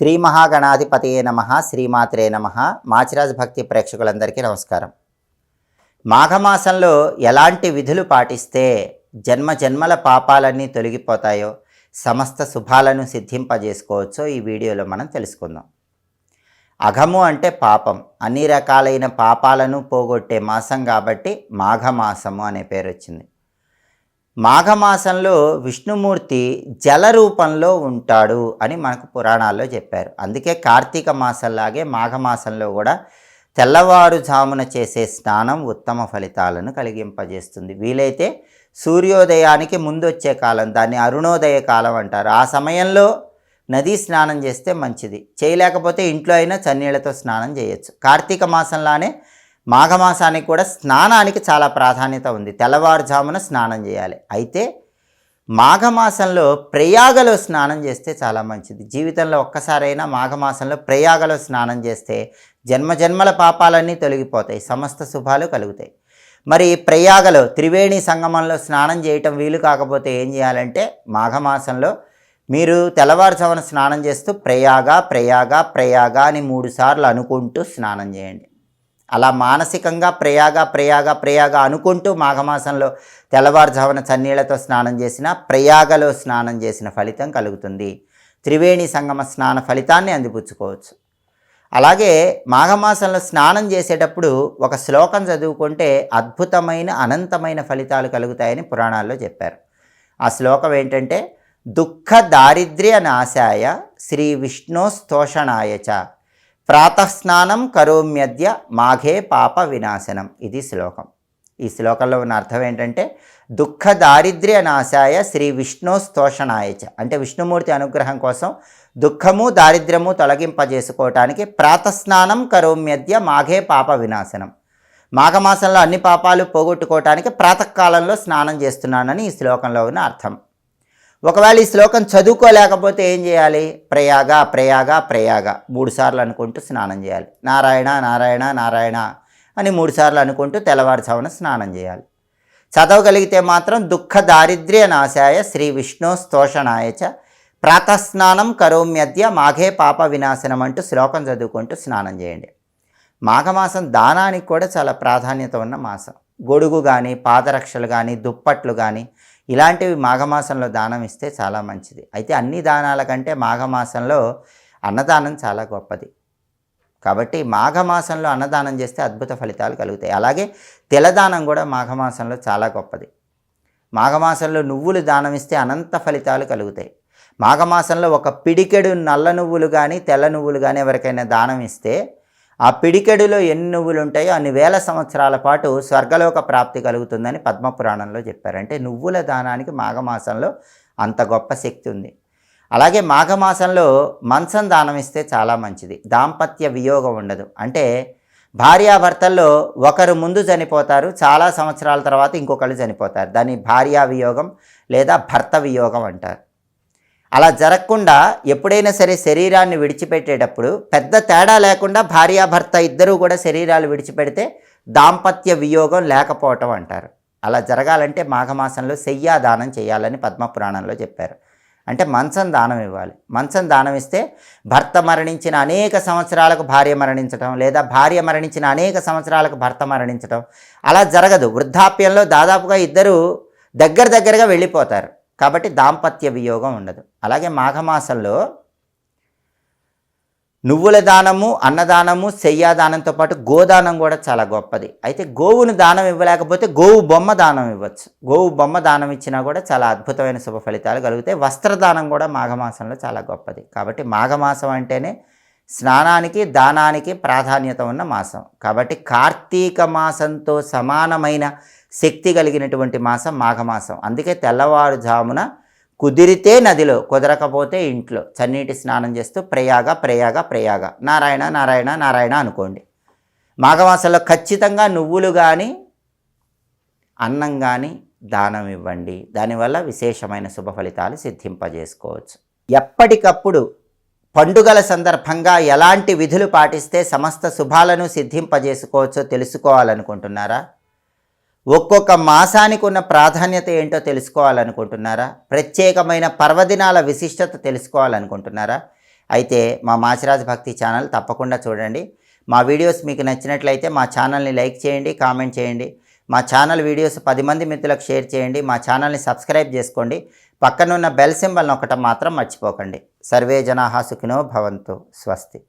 శ్రీ మహాగణాధిపతియే నమ శ్రీమాత్రే నమ. మాచిరాజ్ భక్తి ప్రేక్షకులందరికీ నమస్కారం. మాఘమాసంలో ఎలాంటి విధులు పాటిస్తే జన్మ జన్మల పాపాలన్నీ తొలగిపోతాయో సమస్త శుభాలను సిద్ధింపజేసుకోవచ్చో ఈ వీడియోలో మనం తెలుసుకుందాం. అఘము అంటే పాపం. అన్ని రకాలైన పాపాలను పోగొట్టే మాసం కాబట్టి మాఘమాసము అనే పేరు వచ్చింది మాఘమాసంలో విష్ణుమూర్తి జల రూపంలో ఉంటాడు అని మనకు పురాణాల్లో చెప్పారు. అందుకే కార్తీక మాసంలాగే మాఘమాసంలో కూడా తెల్లవారుజామున చేసే స్నానం ఉత్తమ ఫలితాలను కలిగింపజేస్తుంది. వీలైతే సూర్యోదయానికి ముందు వచ్చే కాలం దాన్ని అరుణోదయ కాలం అంటారు. ఆ సమయంలో నదీ స్నానం చేస్తే మంచిది. చేయలేకపోతే ఇంట్లో అయినా చన్నీళ్ళతో స్నానం చేయొచ్చు. కార్తీక మాసంలానే మాఘమాసానికి కూడా స్నానానికి చాలా ప్రాధాన్యత ఉంది. తెల్లవారుజామున స్నానం చేయాలి. అయితే మాఘమాసంలో ప్రయాగలో స్నానం చేస్తే చాలా మంచిది. జీవితంలో ఒక్కసారైనా మాఘమాసంలో ప్రయాగలో స్నానం చేస్తే జన్మజన్మల పాపాలన్నీ తొలగిపోతాయి. సమస్త శుభాలు కలుగుతాయి. మరి ప్రయాగలో త్రివేణి సంగమంలో స్నానం చేయటం వీలు కాకపోతే ఏం చేయాలంటే మాఘమాసంలో మీరు తెల్లవారుజామున స్నానం చేస్తూ ప్రయాగ ప్రయాగ ప్రయాగ అని మూడుసార్లు అనుకుంటూ స్నానం చేయండి. అలా మానసికంగా ప్రయాగ ప్రయాగ ప్రయాగ అనుకుంటూ మాఘమాసంలో తెల్లవారుజామున చన్నీళ్ళతో స్నానం చేసిన ప్రయాగలో స్నానం చేసిన ఫలితం కలుగుతుంది. త్రివేణి సంగమ స్నాన ఫలితాన్ని అందిపుచ్చుకోవచ్చు. అలాగే మాఘమాసంలో స్నానం చేసేటప్పుడు ఒక శ్లోకం చదువుకుంటే అద్భుతమైన అనంతమైన ఫలితాలు కలుగుతాయని పురాణాల్లో చెప్పారు. ఆ శ్లోకం ఏంటంటే దుఃఖ దారిద్ర్య నాశాయ శ్రీ విష్ణోస్తోషణాయ చ ప్రాతస్నానం కరోమ్యద్య మాఘే పాప వినాశనం ఇది శ్లోకం. ఈ శ్లోకంలో ఉన్న అర్థం ఏంటంటే దుఃఖ దారిద్ర్య నాశాయ శ్రీ విష్ణోస్తోషణాయ చ. అంటే విష్ణుమూర్తి అనుగ్రహం కోసం దుఃఖము దారిద్ర్యము తొలగింపజేసుకోవటానికి ప్రాతస్నానం కరోమ్యద్య మాఘే పాప వినాశనం. మాఘమాసంలో అన్ని పాపాలు పోగొట్టుకోవటానికి ప్రాతకాలంలో స్నానం చేస్తున్నానని ఈ శ్లోకంలో ఉన్న అర్థం. ఒకవేళ ఈ శ్లోకం చదువుకోలేకపోతే ఏం చేయాలి? ప్రయాగ ప్రయాగ ప్రయాగ. మూడుసార్లు అనుకుంటూ స్నానం చేయాలి. నారాయణ నారాయణ నారాయణ అని మూడుసార్లు అనుకుంటూ తెల్లవారుజామున స్నానం చేయాలి. చదవగలిగితే మాత్రం దుఃఖ దారిద్ర్య నాశాయ శ్రీ విష్ణు స్తోషణాయచ చ ప్రాతస్నానం కరోమ్యద్య మాఘే పాప వినాశనం అంటూ శ్లోకం చదువుకుంటూ స్నానం చేయండి. మాఘమాసం దానానికి కూడా చాలా ప్రాధాన్యత ఉన్న మాసం. గొడుగు కానీ పాదరక్షలు కానీ దుప్పట్లు కానీ ఇలాంటివి మాఘమాసంలో దానం ఇస్తే చాలా మంచిది. అయితే అన్ని దానాల కంటే మాఘమాసంలో అన్నదానం చాలా గొప్పది. కాబట్టి మాఘమాసంలో అన్నదానం చేస్తే అద్భుత ఫలితాలు కలుగుతాయి. అలాగే తెలదానం కూడా మాఘమాసంలో చాలా గొప్పది. మాఘమాసంలో నువ్వులు దానం ఇస్తే అనంత ఫలితాలు కలుగుతాయి. మాఘమాసంలో ఒక పిడికెడు నల్ల నువ్వులు కానీ తెల్ల నువ్వులు కానీ ఎవరికైనా దానం ఇస్తే ఆ పిడికెడులో ఎన్ని నువ్వులు ఉంటాయో అన్ని వేల సంవత్సరాల పాటు స్వర్గలోక ప్రాప్తి కలుగుతుందని పద్మపురాణంలో చెప్పారు. అంటే నువ్వుల దానానికి మాఘమాసంలో అంత గొప్ప శక్తి ఉంది. అలాగే మాఘమాసంలో మంచం దానం ఇస్తే చాలా మంచిది. దాంపత్య వియోగం ఉండదు. అంటే భార్యాభర్తల్లో ఒకరు ముందు చనిపోతారు చాలా సంవత్సరాల తర్వాత ఇంకొకరు చనిపోతారు. దాన్ని భార్యా వియోగం లేదా భర్త వియోగం అంటారు. అలా జరగకుండా ఎప్పుడైనా సరే శరీరాన్ని విడిచిపెట్టేటప్పుడు పెద్ద తేడా లేకుండా భార్యాభర్త ఇద్దరూ కూడా శరీరాలు విడిచిపెడితే దాంపత్య వియోగం లేకపోవటం అంటారు. అలా జరగాలంటే మాఘమాసంలో శయ్యా దానం చేయాలని పద్మపురాణంలో చెప్పారు. అంటే మంచం దానం ఇవ్వాలి. మంచం దానం ఇస్తే భర్త మరణించిన అనేక సంవత్సరాలకు భార్య మరణించడం లేదా భార్య మరణించిన అనేక సంవత్సరాలకు భర్త మరణించడం అలా జరగదు. వృద్ధాప్యంలో దాదాపుగా ఇద్దరు దగ్గర దగ్గరగా వెళ్ళిపోతారు. కాబట్టి దాంపత్య వియోగం ఉండదు. అలాగే మాఘమాసంలో నువ్వుల దానము అన్నదానము దానంతో పాటు గోదానం కూడా చాలా గొప్పది. అయితే గోవును దానం ఇవ్వలేకపోతే గోవు బొమ్మ దానం ఇవ్వచ్చు. గోవు బొమ్మ దానం ఇచ్చినా కూడా చాలా అద్భుతమైన శుభ ఫలితాలు కలుగుతాయి. వస్త్రదానం కూడా మాఘమాసంలో చాలా గొప్పది. కాబట్టి మాఘమాసం అంటేనే స్నానానికి దానానికి ప్రాధాన్యత ఉన్న మాసం. కాబట్టి కార్తీక మాసంతో సమానమైన శక్తి కలిగినటువంటి మాసం మాఘమాసం. అందుకే తెల్లవారుజామున కుదిరితే నదిలో కుదరకపోతే ఇంట్లో చన్నీటి స్నానం చేస్తూ ప్రయాగ ప్రయాగ ప్రయాగ. నారాయణ నారాయణ నారాయణ అనుకోండి. మాఘమాసంలో ఖచ్చితంగా నువ్వులు కానీ అన్నం కానీ దానం ఇవ్వండి. దానివల్ల విశేషమైన శుభ ఫలితాలు సిద్ధింపజేసుకోవచ్చు. ఎప్పటికప్పుడు పండుగల సందర్భంగా ఎలాంటి విధులు పాటిస్తే సమస్త శుభాలను సిద్ధింపజేసుకోవచ్చో తెలుసుకోవాలనుకుంటున్నారా? ఒక్కొక్క మాసానికి ఉన్న ప్రాధాన్యత ఏంటో తెలుసుకోవాలనుకుంటున్నారా? ప్రత్యేకమైన పర్వదినాల విశిష్టత తెలుసుకోవాలనుకుంటున్నారా? అయితే మా మాచిరాజ్ భక్తి ఛానల్ తప్పకుండా చూడండి. మా వీడియోస్ మీకు నచ్చినట్లయితే మా ఛానల్ని లైక్ చేయండి కామెంట్ చేయండి. మా ఛానల్ వీడియోస్ పది మంది మిత్రులకు షేర్ చేయండి. మా ఛానల్ని సబ్స్క్రైబ్ చేసుకోండి. పక్కనున్న బెల్ సింబల్ నొక్కటం మాత్రం మర్చిపోకండి. సర్వే జనాహా సుఖినో భవంతు. స్వస్తి.